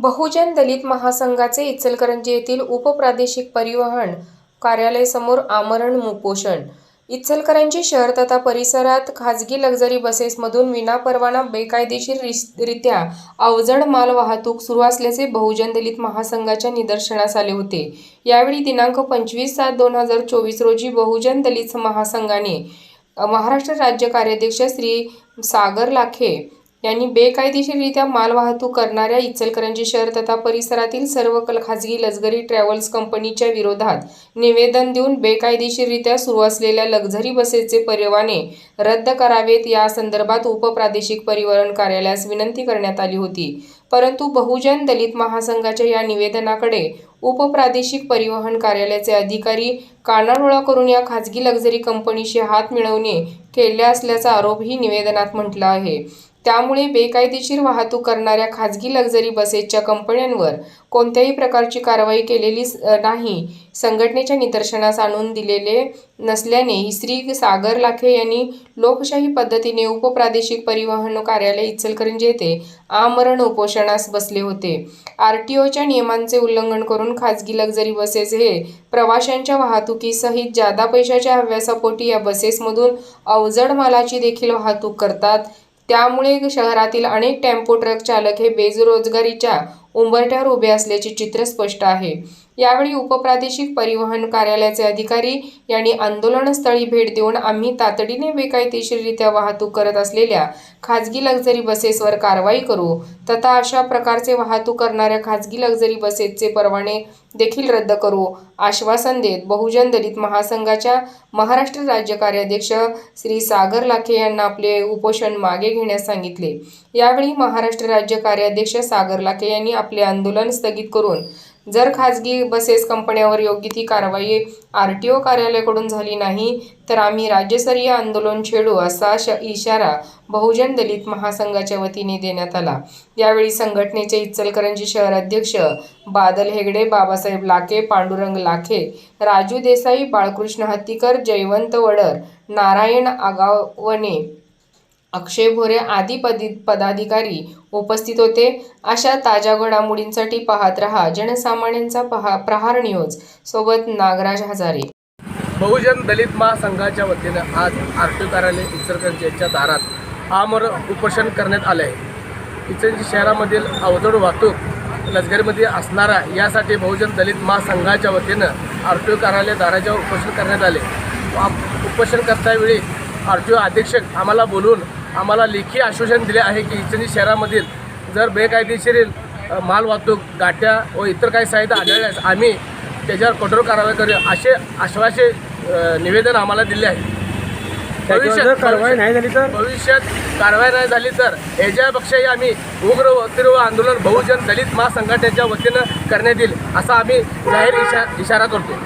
बहुजन दलित महासंघाचे इचलकरंजी येथील उपप्रादेशिक परिवहन कार्यालयासमोर आमरण उपोषण इचलकरंजी शहर तथा परिसरात खाजगी लक्झरी बसेसमधून विनापरवाना बेकायदेशीररित्या अवजड माल वाहतूक सुरू असल्याचे बहुजन दलित महासंघाच्या निदर्शनास आले होते. यावेळी दिनांक पंचवीस सात दोन हजार चोवीस रोजी बहुजन दलित महासंघाने महाराष्ट्र राज्य कार्याध्यक्ष श्री सागर लाखे यांनी बेकायदेशीररित्या मालवाहतूक करणाऱ्या इचलकरंजी शहर तथा परिसरातील सर्व कल खाजगी लक्झरी ट्रॅव्हल्स कंपनीच्या विरोधात निवेदन देऊन बेकायदेशीररित्या सुरू असलेल्या लक्झरी बसेसचे परवाने रद्द करावेत या संदर्भात उपप्रादेशिक परिवहन कार्यालयास विनंती करण्यात आली होती. परंतु बहुजन दलित महासंघाच्या या निवेदनाकडे उपप्रादेशिक परिवहन कार्यालयाचे अधिकारी कानाडोळा करून या खाजगी लक्झरी कंपनीशी हात मिळवणे केले असल्याचा आरोपही निवेदनात म्हटला आहे. त्यामुळे बेकायदेशीर वाहतूक करणाऱ्या खाजगी लक्झरी बसेसच्या कंपन्यांवर कोणत्याही प्रकारची कारवाई केलेली नाही. संघटनेच्या निदर्शनास आणून दिलेले नसल्याने श्री सागर लाखे यांनी लोकशाही पद्धतीने उपप्रादेशिक परिवहन कार्यालय इचलकरंजी येथे आमरण उपोषणास बसले होते. आर टी ओच्या नियमांचे उल्लंघन करून खाजगी लक्झरी बसेस हे प्रवाशांच्या वाहतुकीसहित जादा पैशाच्या हव्यासापोटी या बसेसमधून अवजड मालाची देखील वाहतूक करतात त्यामुळे शहरातील अनेक टेम्पो ट्रक चालक हे बेरोजगारीच्या उंबरठ्यावर उभे असल्याचे चित्र स्पष्ट आहे. यावेळी उपप्रादेशिक परिवहन कार्यालयाचे अधिकारी यांनी आंदोलनस्थळी भेट देऊन आम्ही तातडीने बेकायदेशीररित्या वाहतूक करत असलेल्या खाजगी लक्झरी बसेसवर कारवाई करू. तथा अशा प्रकारचे वाहतूक करणाऱ्या खाजगी लक्झरी बसेसचे परवाने देखील रद्द करू. आश्वासन देत बहुजन दलित महासंघाच्या महाराष्ट्र राज्य कार्याध्यक्ष श्री सागर लाखे यांना आपले उपोषण मागे घेण्यास सांगितले. यावेळी महाराष्ट्र राज्य कार्याध्यक्ष सागर लाखे यांनी आपले आंदोलन स्थगित करून जर खाजगी बसेस कंपन्यावर योग्य ती कारवाई आर टी ओ कार्यालयाकडून झाली नाही तर आम्ही राज्यस्तरीय आंदोलन छेडू असा श इशारा बहुजन दलित महासंघाच्या वतीने देण्यात आला. यावेळी संघटनेचे इचलकरंजी शहर अध्यक्ष बादल हेगडे बाबासाहेब लाखे पांडुरंग लाखे राजू देसाई बाळकृष्ण हत्तीकर जयवंत वडर नारायण आगावणे अक्षय भोरे आदी पदी पदाधिकारी उपस्थित होते. अशा ताज्या घडामोडींसाठी पाहत रहा जनसामान्यांचा पहा प्रहार न्यूज. सोबत नागराज हजारे. बहुजन दलित महासंघाच्या वतीनं आज आर टी कार्यालय इचलकरंजी यांच्या दारात आमर उपोषण करण्यात आलं आहे इचलकरंजी शहरामधील अवजड वाहतूक लष्करीमध्ये असणारा यासाठी बहुजन दलित महासंघाच्या वतीनं आर टी कार्यालय दाराच्या उपोषण करण्यात आले. उपोषण करतावेळी आर टी ओ अधीक्षक आम्हाला बोलून आम्हाला लेखी आश्वासन दिले आहे की इचलकरंजी शहरामधील जर बेकायदेशीर अ, माल वाहतूक गाठ्या व इतर काही साहित्य आढळल्यास आम्ही त्याच्यावर कठोर कारवाई करू असे आश्वासे निवेदन आम्हाला दिले आहे. जर कारवाई नाही झाली तर? भविष्यात कारवाई नाही झाली तर याच्यापेक्षाही आम्ही उग्र व तीव्र आंदोलन बहुजन दलित महासंघटनेच्या वतीनं करण्यात येईल असा आम्ही जाहीर इशा इशारा करतो.